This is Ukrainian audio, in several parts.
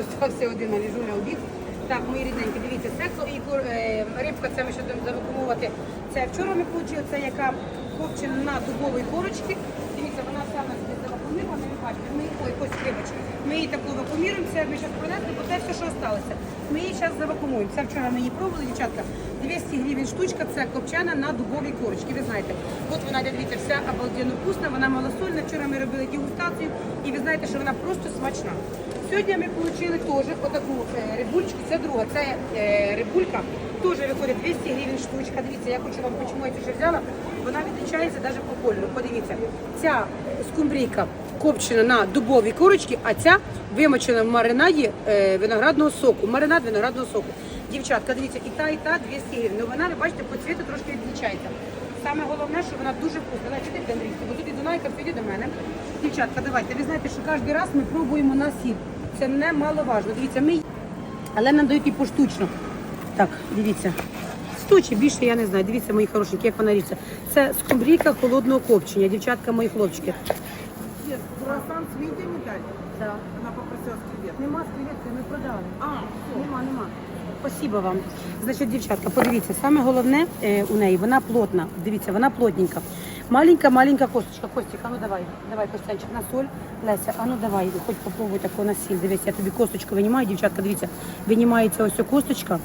остався один на ліжуля обід. Так, мої рідненькі, дивіться, це і е, рибка, це ми ще будемо завакумувати. Це вчора ми получили, це яка копчена на дубовій корочці. Дивіться, вона саме завакумірована, ви бачите, ми ой, ось рибочка. Ми її таку вакууміруємо, це ми зараз принесли, бо це все, що залишилося. Ми її зараз завакумуємо. Це вчора ми її пробували, дівчатка. 200 гривень штучка, це копчена на дубовій корочці. Ви знаєте, от вона, дивіться, вся обалденно вкусна, вона малосольна. Вчора ми робили дегустацію, і ви знаєте, що вона просто смачна. Сьогодні ми отримали теж отаку е, рибульку, це друга, це е, рибулька, теж виходить 200 гривень штучка. Дивіться, я хочу вам, чому я ще взяла, вона відрізняється навіть по кольору. Подивіться, ця скумбрійка копчена на дубовій корочці, а ця вимочена в маринаді е, виноградного соку. Маринад виноградного соку. Дівчатка, дивіться, і та, і та 200 гривень. Ну вона, ви бачите, по цвіту трошки відрізняється. Саме головне, що вона дуже вкусна. Чотири Андрійські, бо тут і Дунайка, піди до мене. Дівчатка, давайте. Ви знаєте, що кожен раз ми пробуємо на сіль. Це немаловажно. Дивіться, ми але нам дають і поштучно. Так, дивіться. Стучі більше я не знаю. Дивіться, мої хорошенькі, як вона ріться. Це скумбрійка холодного копчення, дівчатка, мої хлопчики. Круассан с мидией не. Так. Она попросила креветкой. Нема скелетки, ми продали. А, все. Нема, нема. Спасибо вам. Значить, дівчатка, подивіться, саме головне е, у неї, вона плотна. Дивіться, вона плотненька. Маленька, маленька косточка. Костик, а ну давай, давай, Костянчик, на соль. Леся, а ну давай, хоч попробуй таку на сіль. Дивіться, я тобі косточку винімаю, дівчатка, дивіться, винімається ось ця косточка.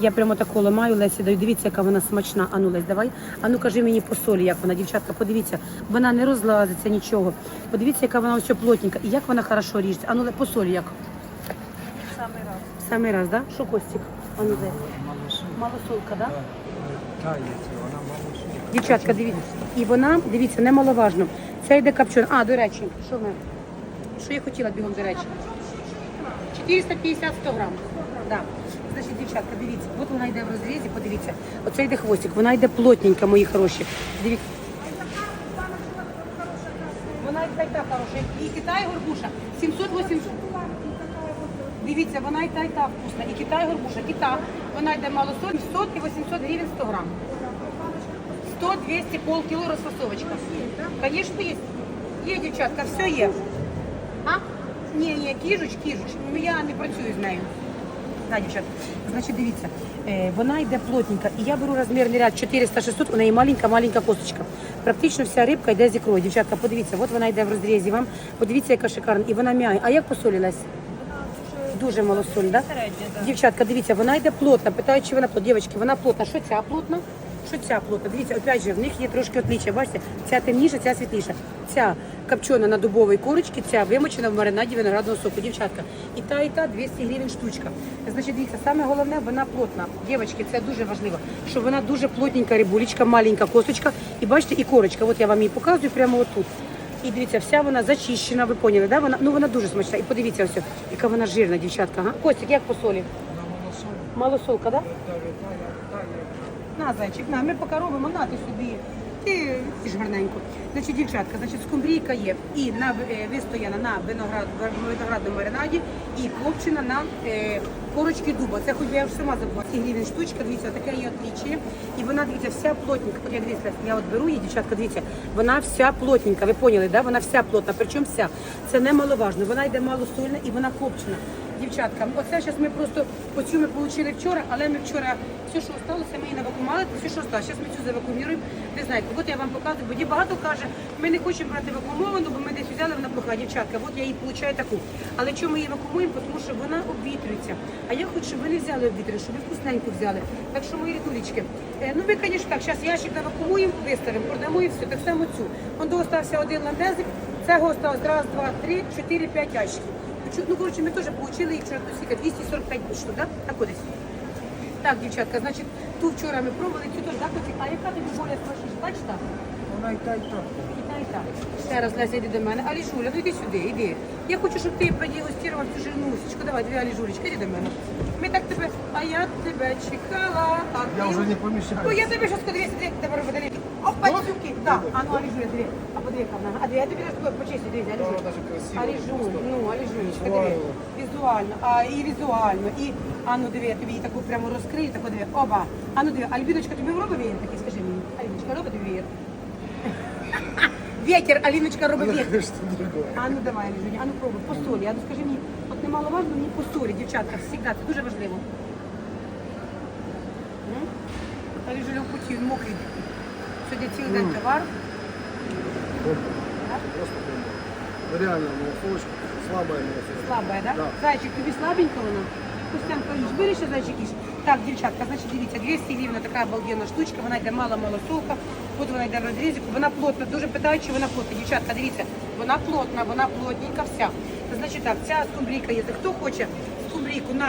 Я прямо таку ламаю, Лесі даю. Дивіться, яка вона смачна. А ну, Лесь, давай. А ну кажи мені по солі, як вона, дівчатка, подивіться. Вона не розлазиться нічого. Подивіться, яка вона ось плотненька. І як вона хорошо ріжеться. А ну, по солі як? Самый раз. Самий раз, да? Що Костік? А ну де? Малосолка, да? Вона малосольна. Дівчатка, дивіться. І вона, дивіться, немаловажно. Це йде копчена. А, до речі, що ми? Що я хотіла бігом, до речі? 450 100 грам. Да. Значить, дівчатка, дивіться, от вона йде в розрізі, подивіться. Оце йде хвостик, вона йде плотненька, мої хороші. Дивіться. Вона і та, і та хороша. І Китай горбуша 780. Дивіться, вона і та, і та вкусна. І Китай горбуша, і та. Вона йде малосоль, 100 і 800 гривень 100 грам. 100, 200, полкило розфасовочка. Конечно, есть. Є, дівчатка, все є. А? Ні, ні, кіжуч, кіжуч. Ну, я не працюю з нею. Да, дівчатка. Значить, дивіться, е, вона йде плотненька. І я беру розмірний ряд 400-600, у неї маленька-маленька косточка. Практично вся рибка йде з ікрою. Дівчатка, подивіться, от вона йде в розрізі вам. Подивіться, яка шикарна. І вона м'яє. А як посолилась? Дуже малосоль, да? Дівчатка, дивіться, вона йде плотна. Питають, чи вона плотна. Дівчатки, вона плотна. Що ця плотна? Що ця плотна? Дивіться, опять же, в них є трошки отличия. Бачите, ця темніша, ця світліша. Ця копчена на дубовій корочці, ця вимочена в маринаді виноградного соку. Дівчатка. І та, і та 200 гривень штучка. Значить, дивіться, саме головне, вона плотна. Дівчатки, це дуже важливо, що вона дуже плотненька рибулечка, маленька косточка. І бачите, і корочка. От я вам її показую прямо отут. І дивіться, вся вона зачищена, ви поняли, да? Вона, ну вона дуже смачна. І подивіться ось, яка вона жирна, дівчатка. Ага. Костик, як по солі? Малосолка, да? На, зайчик, на, ми поки робимо, на ти собі. Ти, ти ж гарненько. Значить, дівчатка, значить, скумбрійка є і на е, вистояна на виноград, виноградному маринаді, і копчена на е, корочки дуба. Це хоч би я вже сама забула. 7 гривень штучка, дивіться, таке є отличие. І вона, дивіться, вся плотненька. От я дивіться, я от беру її, дівчатка, дивіться, вона вся плотненька. Ви поняли, да? Вона вся плотна. Причому вся. Це немаловажно. Вона йде малосольна і вона копчена. Дівчатка, оце зараз ми просто оцю ми отримали вчора, але ми вчора все, що залишилося, ми навакумали, все, що залишилося. Зараз ми цю завакуміруємо. Ви знаєте, от я вам показую, бо багато каже, ми не хочемо брати вакуумовану, бо ми десь взяли вона плоха. Дівчатка, от я її получаю таку. Але чому ми її вакуумуємо? Тому що вона обвітрюється. А я хочу, щоб ви не взяли обвітрю, щоб ви вкусненьку взяли. Так що мої рідулечки, е, ну ви, звісно, так, зараз ящик навакуумуємо, виставимо, продамо і все. Так само цю. Он остався один ландезик, цього осталось раз, два, три, чотири, п'ять ящиків. Ну, коротше, ми теж отримали їх вчора 245 штук, так? Так, кудись. Так, дівчатка, значить, ту вчора ми пробували, цю теж, так, Котик? а яка тобі боля страшніша, бачите? чи? Вона і та, і та. І та, і та. Ще раз, Леся, йди до мене. Аліжуля, ну йди сюди, йди. Я хочу, щоб ти продегустував цю жирнусечку. Давай, дві Аліжулечки, йди до мене. Ми так тебе, а я тебе чекала. А Я ти- вже не поміщаю. Ну, я тебе щось подивися, де тебе робити. Дивись. Опа, цюки. Так, а ну, Аліжуля, диви. А подиви, яка вона. А диви, я тобі розповім, почисти, дивись, Вона Аліжуля. даже красива. Ну, Аліжулечка, диви. Візуально. А і візуально, і а ну диви, я тобі її таку прямо розкрию, таку диви. Оба. А ну диви, Альбіночка, тобі робить веєр такий, скажи мені. Альбіночка, робить тобі веєр? Вітер, Аліночка робить вітер. А ну давай, Аліжуня, а ну пробуй, по солі, а ну скажи мені, от нема немаловажно, мені по солі, дівчатка, завжди, це дуже важливо. М? Він же в путі, мокрий. Сьогодні цілий день товар. Просто бомба. Ну, реально, малосолочка, слабая малосолочка. Слабая, да? Да. Зайчик, тобі слабенько вона? Костянка, їж, бери ще зайчик їж. Так, дівчатка, значить, дивіться, 200 гривень така обалденна штучка, вона йде мало-мало солка, от вона йде в розрізку, вона плотна, дуже питають, чи вона плотна. Дівчатка, дивіться, вона плотна, вона плотненька вся. Значить так, ця скумбрійка є. Хто хоче скумбрійку на,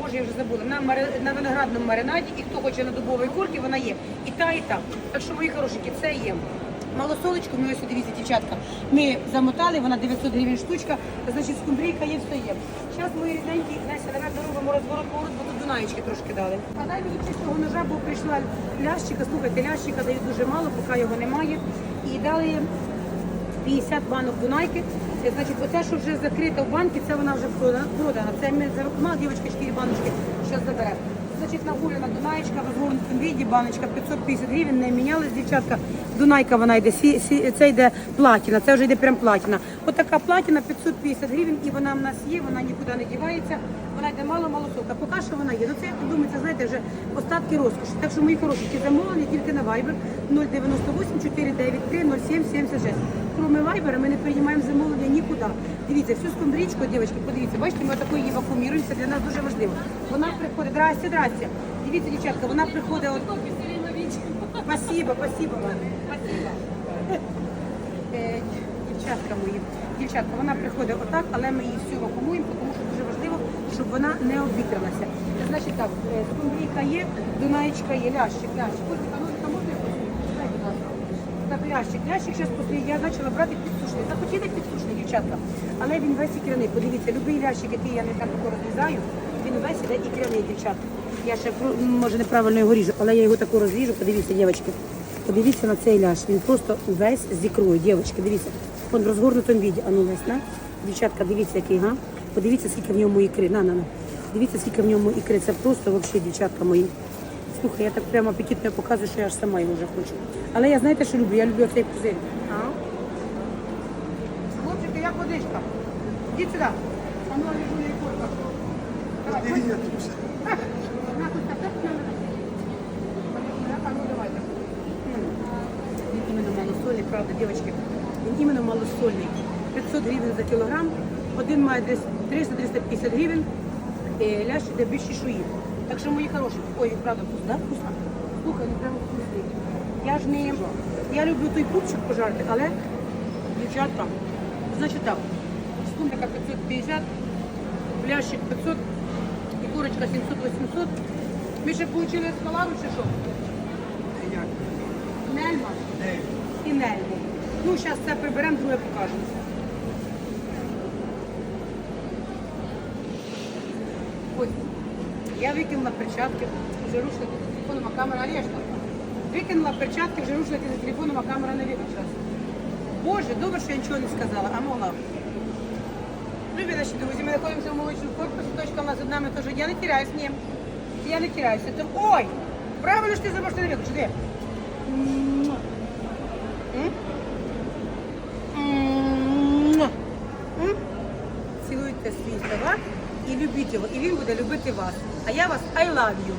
боже, я вже забула, на, мари- на виноградному маринаді, і хто хоче на дубовій курці, вона є. І та, і та. Так що, мої хорошенькі, це є. Малосолочку, ми ось дивіться, дівчатка. Ми замотали, вона 900 гривень штучка, значить скумбрійка є, все є. Зараз мої рідненькі, Настя, наверное, робимо розворот поворот, бо тут дунаєчки трошки дали. А дай мені чистого ножа, бо прийшла лящика, слухайте, лящика дають дуже мало, поки його немає. І дали 50 банок Дунайки. Це, Значить, оце, що вже закрита в банки, це вона вже продана. Це ми зарахували, дівчатка, 4 баночки, зараз забере. Значить, нагулена Дунаєчка в розгорнутому віді, баночка 550 гривень, не мінялась, дівчатка. Дунайка вона йде, це йде платіна, це вже йде прям платіна. От така платіна 550 гривень, і вона в нас є, вона нікуди не дівається, вона йде мало-мало сока. Поки що вона є. Ну це, як ви думаєте, знаєте, вже остатки розкоші. Так що, мої хороші, замовлені тільки на Viber 098 493 07 76. Кроме Viber ми не приймаємо замовлення нікуди. Дивіться, всю скумбрічку, дівчатки, подивіться, бачите, ми таку її вакууміруємо, це для нас дуже важливо. Вона приходить, здрасте, здрасте. Дивіться, дівчатка, вона приходить от... Спасибо, спасибо вам. Е, Дівчатка мої, дівчатка, вона приходить отак, але ми її всю вакуумуємо, тому що дуже важливо, щоб вона не обвітрилася. Значить так, е, скумбрійка є, дунаєчка є, лящик, лящик. Можна. Так, лящик, лящик зараз після я почала брати підсушений. Захотіли підсушений, дівчатка. Але він весь ікряний. Подивіться, любий лящик, який я не так розрізаю, весь іде ікряний, дівчатка. Я ще може неправильно його ріжу, але я його тако розріжу. Подивіться, дівчатки. Подивіться на цей ляш. Він просто увесь з ікрою. Дівчатки, дивіться. Он в розгорнутому віді. А ну весь, на. Дівчатка, дивіться, який, га? Подивіться, скільки в ньому ікри. На, на, на. Дивіться, скільки в ньому ікри. Це просто взагалі, дівчатка мої. Слухай, я так прямо апетитно показую, що я аж сама його вже хочу. Але я знаєте, що люблю? Я люблю цей пузир. Хлопчики, як водичка? Ідіть сюди. А Він іменно малосольний, правда, дівчатки. Він іменно малосольний. 500 гривень за кілограм. Один має десь 300-350 гривень. Е, Лящ іде без чешуї. Так що, мої хороші, ой, правда, вкусно? Вкусно? Слухай, ну прямо вкусний. Я ж не... Я люблю той пупчик пожарити, але, дівчатка, значить так, скумбрика 550, лящик 500, і курочка 700-800. Ми ще отримали скалару чи що? Нельма і нельму. Ну, зараз це приберемо, друге покажемо. Ось, я викинула перчатки, вже рушники з телефоном, а камера Олежка. Викинула перчатки, вже рушники з телефоном, а камера не виключилась. Боже, добре, що я нічого не сказала, а могла. Любі наші друзі, ми знаходимося в молочному корпусі, точка у нас одна, ми теж, я не тіряюсь, ні. Я не тіряюся. То, ой, правильно ж ти забув, що не виключити. Де? Цілуйте свій товар і любіть його, і він буде любити вас. А я вас I love you.